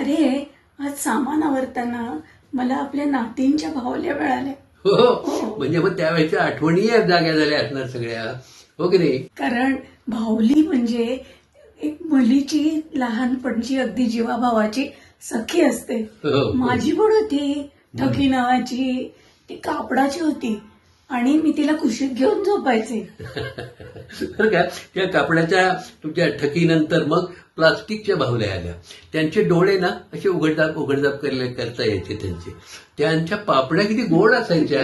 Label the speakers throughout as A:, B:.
A: अरे आज सामान आवरताना मला आपल्या नातींच्या भावल्या मिळाल्या.
B: हो म्हणजे मग त्यावेळेच्या आठवणी जाग्या झाल्या असणार सगळ्या. हो की नाही?
A: कारण भावली म्हणजे एक मुलीची लहानपणची अगदी जीवाभावाची सखी असते.
B: हो.
A: माझी पण होती ठकी नावाची ती कापडाची होती. आणि मी तिला कुशीत घेऊन झोपायचे.
B: का त्या कापडाच्या तुमच्या ठकीनंतर मग प्लास्टिकच्या बाहुल्या आल्या. त्यांचे डोळे ना असे उघडदाप उघडदाप करता यायचे त्यांचे. त्यांच्या पापड्या किती गोड असायच्या.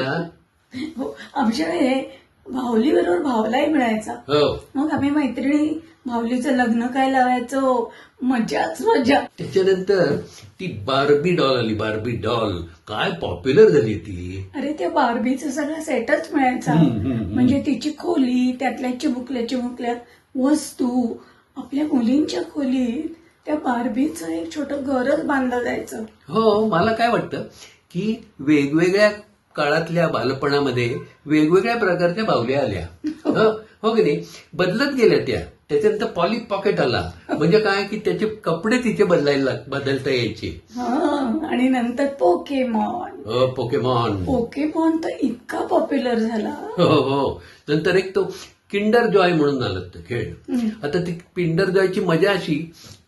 A: हो आमच्याकडे भावलीबरोबर भावलाही मिळायचा.
B: हो.
A: मग आम्ही मैत्रिणी भावलीचं लग्न काय लावायचो? मजाच मजा.
B: त्याच्यानंतर ती बार्बी डॉल आली बार्बी डॉल. काय पॉप्युलर झाली ती.
A: अरे त्या बार्बीचा सगळा सेटच मिळायचा. म्हणजे तिची खोली त्यातल्या चिमुकल्या चिमुकल्या वस्तू आपल्या मुलींच्या खोलीत त्या बार्बीचं एक छोटं घरच बांधलं जायचं.
B: हो मला काय वाटतं की वेगवेगळ्या काळातल्या बालपणामध्ये वेगवेगळ्या प्रकारच्या बाहुल्या आल्या. हो की नाही? बदलत गेल्या त्या. त्याच्यानंतर पॉली पॉकेट आला. म्हणजे काय की त्याचे कपडे तिचे बदलायला बदलता यायचे.
A: आणि नंतर पोकेमॉन
B: पोकेमॉन
A: पोकेमॉन तर इतका पॉप्युलर झाला.
B: हो हो. नंतर एक तो किंडर जॉय म्हणून आलं तो खेळ. आता ती किंडर जॉयची मजा अशी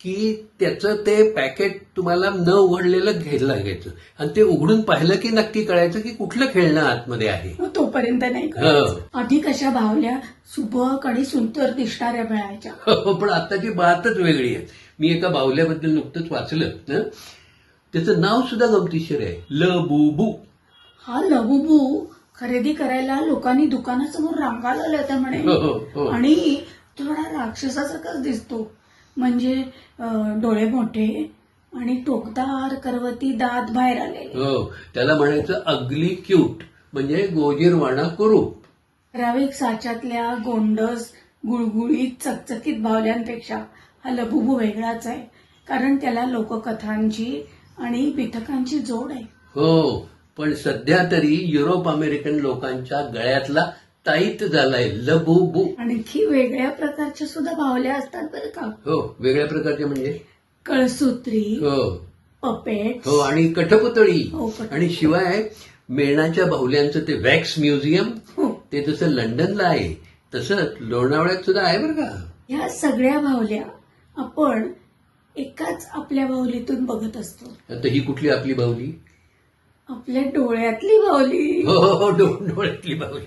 B: की त्याचं ते पॅकेट तुम्हाला न उघडलेलं घ्यायला लागायचं आणि ते उघडून पाहिलं की नक्की कळायचं की कुठलं खेळणं आतमध्ये आहे.
A: मग तोपर्यंत नाही
B: हो.
A: आधी कशा भावल्या? सुबक आणि सुंदर दिसणाऱ्या मिळायच्या.
B: हो, पण आताची बातच वेगळी आहे. मी एका बाहुल्याबद्दल नुकतंच वाचलं हं? त्याचं नाव सुद्धा गमतीशीर आहे. ल बू बू
A: हा लबुबू. खरेदी करायला लोकांनी दुकानासमोर रांगा लावल्या होत्या म्हणे.
B: हो, हो, हो.
A: आणि थोडा राक्षसासारखाच दिसतो. म्हणजे डोळे मोठे आणि टोकदार करवती दात बाहेर आलेले.
B: हो त्याला म्हणायचं अगली क्यूट म्हणजे गोजीरवाणा कुरूप
A: ठराविक साच्यातल्या गोंडस गुळगुळीत चकचकीत भावल्यांपेक्षा हा लबुबू वेगळाच आहे. कारण त्याला लोककथांची आणि बिथकांची जोड आहे.
B: हो पण सध्या तरी युरोप अमेरिकन लोकांच्या गळ्यातला ताईत झालाय लबू
A: आणखी वेगळ्या प्रकारच्या सुद्धा भावल्या असतात बरं का.
B: हो वेगळ्या प्रकारचे म्हणजे?
A: कळसूत्री
B: हो.
A: पपेट
B: हो आणि कठपुतळी.
A: हो, कठपुतळी.
B: आणि शिवाय मेणाच्या बाहुल्यांचं ते वॅक्स म्युझियम
A: हो.
B: ते जसं लंडनला आहे तसंच लोणावळ्यात सुद्धा आहे बरं का.
A: ह्या सगळ्या भावल्या आपण एकाच आपल्या भावलीतून बघत असतो.
B: आता ही कुठली आपली बाहुली?
A: आपल्या डोळ्यातली भावली
B: हो हो हो डो- डोळ्यातली बाहुली